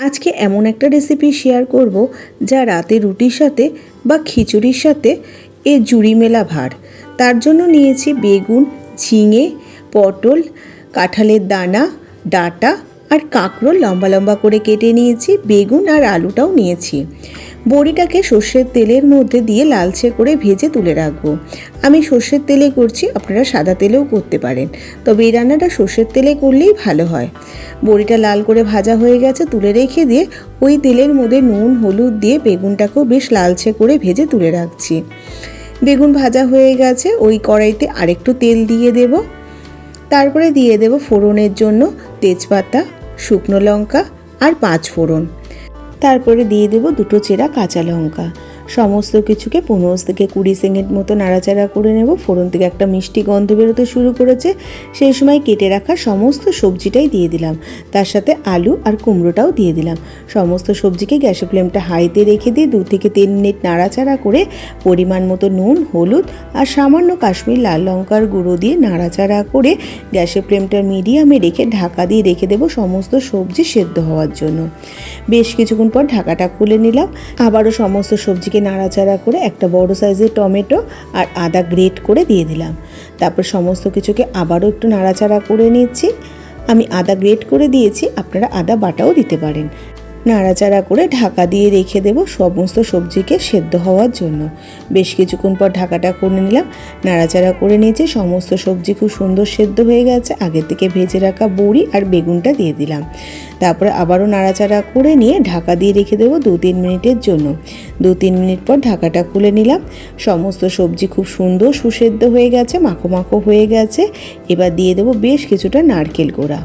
আজকে এমন একটা রেসিপি শেয়ার করব যা রাতে রুটির সাথে বা খিচুড়ির সাথে এ জুড়ি মেলা ভার। তার জন্য নিয়েছি বেগুন, ঝিঙে, পটল, কাঁঠালের দানা, ডাটা আর কাঁকড়ো লম্বা লম্বা করে কেটে নিয়েছি, বেগুন আর আলুটাও নিয়েছি। বড়িটাকে সর্ষের তেলের মধ্যে দিয়ে লালচে করে ভেজে তুলে রাখব। আমি সর্ষের তেলে করছি, আপনারা সাদা তেলেও করতে পারেন। তবে এই রান্নাটা সর্ষের তেলে করলেই ভালো হয়। বড়িটা লাল করে ভাজা হয়ে গেছে, তুলে রেখে দিয়ে ওই তেলের মধ্যে নুন, হলুদ দিয়ে বেগুনটাকেও বেশ লালচে করে ভেজে তুলে রাখছি। বেগুন ভাজা হয়ে গেছে, ওই কড়াইতে আরেকটু তেল দিয়ে দেব। তারপরে দিয়ে দেব ফোড়নের জন্য তেজপাতা, শুকনো লঙ্কা আর পাঁচ ফোড়ন। তারপরে দিয়ে দেব দুটো চেরা কাঁচা লঙ্কা। সমস্ত কিছুকে পনেরো থেকে কুড়ি সেকেন্ড মতো নাড়াচাড়া করে নেব। ফোড়ন থেকে একটা মিষ্টি গন্ধ বেরোতে শুরু করেছে। সেই সময় কেটে রাখা সমস্ত সবজিটাই দিয়ে দিলাম। তার সাথে আলু আর কুমড়োটাও দিয়ে দিলাম। সমস্ত সবজিকে গ্যাসের ফ্লেমটা হাইতে রেখে দিয়ে দু থেকে তিন মিনিট নাড়াচাড়া করে পরিমাণ মতো নুন, হলুদ আর সামান্য কাশ্মীর লাল লঙ্কার গুঁড়ো দিয়ে নাড়াচাড়া করে গ্যাসের ফ্লেমটা মিডিয়ামে রেখে ঢাকা দিয়ে রেখে দেবো সমস্ত সবজি সেদ্ধ হওয়ার জন্য। বেশ কিছুক্ষণ পর ঢাকাটা খুলে নিলাম। আবারও সমস্ত সবজিকে নাড়াচাড়া করে একটা বড় সাইজের টমেটো আর আদা গ্রেট করে দিয়ে দিলাম। তারপর সমস্ত কিছুকে আবারও একটু নাড়াচাড়া করে নিচ্ছি। আমি আদা গ্রেট করে দিয়েছি, আপনারা আদা বাটাও দিতে পারেন। নাড়াচাড়া করে ঢাকা দিয়ে রেখে দেব সমস্ত সবজিকে সেদ্ধ হওয়ার জন্য। বেশ কিছুক্ষণ পর ঢাকাটা করে নিলাম। নাড়াচাড়া করে নিয়েছি, সমস্ত সবজি খুব সুন্দর সেদ্ধ হয়ে গেছে। আগে থেকে ভেজে রাখা বড়ি আর বেগুনটা দিয়ে দিলাম। তারপরে আবারও নাড়াচাড়া করে নিয়ে ঢাকা দিয়ে রেখে দেবো দু তিন মিনিটের জন্য। দু তিন মিনিট পর ঢাকাটা খুলে নিলাম। সমস্ত সবজি খুব সুন্দর সুসেদ্ধ হয়ে গেছে, মাখো মাখো হয়ে গেছে। এবার দিয়ে দেবো বেশ কিছুটা নারকেল গোড়া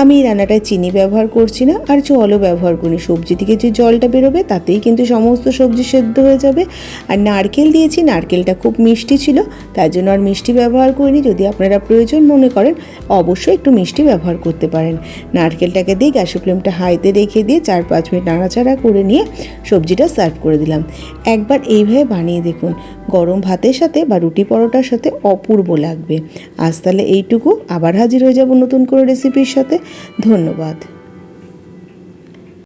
আমি এই রান্নাটায় চিনি ব্যবহার করছি না আর জলও ব্যবহার করি সবজি থেকে যে জলটা বেরোবে তাতেই কিন্তু সমস্ত সবজি সেদ্ধ হয়ে যাবে। আর নারকেল দিয়েছি, নারকেলটা খুব মিষ্টি ছিল, তাই জন্য আর মিষ্টি ব্যবহার করিনি। যদি আপনারা প্রয়োজন মনে করেন, অবশ্যই একটু মিষ্টি ব্যবহার করতে পারেন। নারকেলটাকে দিয়ে গ্যাসের ফ্লেমটা হাইতে রেখে দিয়ে চার পাঁচ মিনিট নাড়াচাড়া করে নিয়ে সবজিটা সার্ভ করে দিলাম। একবার এইভাবে বানিয়ে দেখুন, গরম ভাতের সাথে বা রুটি পরোটার সাথে অপূর্ব লাগবে। আজ তাহলে এইটুকু, আবার হাজির হয়ে যাব নতুন করে রেসিপির সাথে। ধন্যবাদ।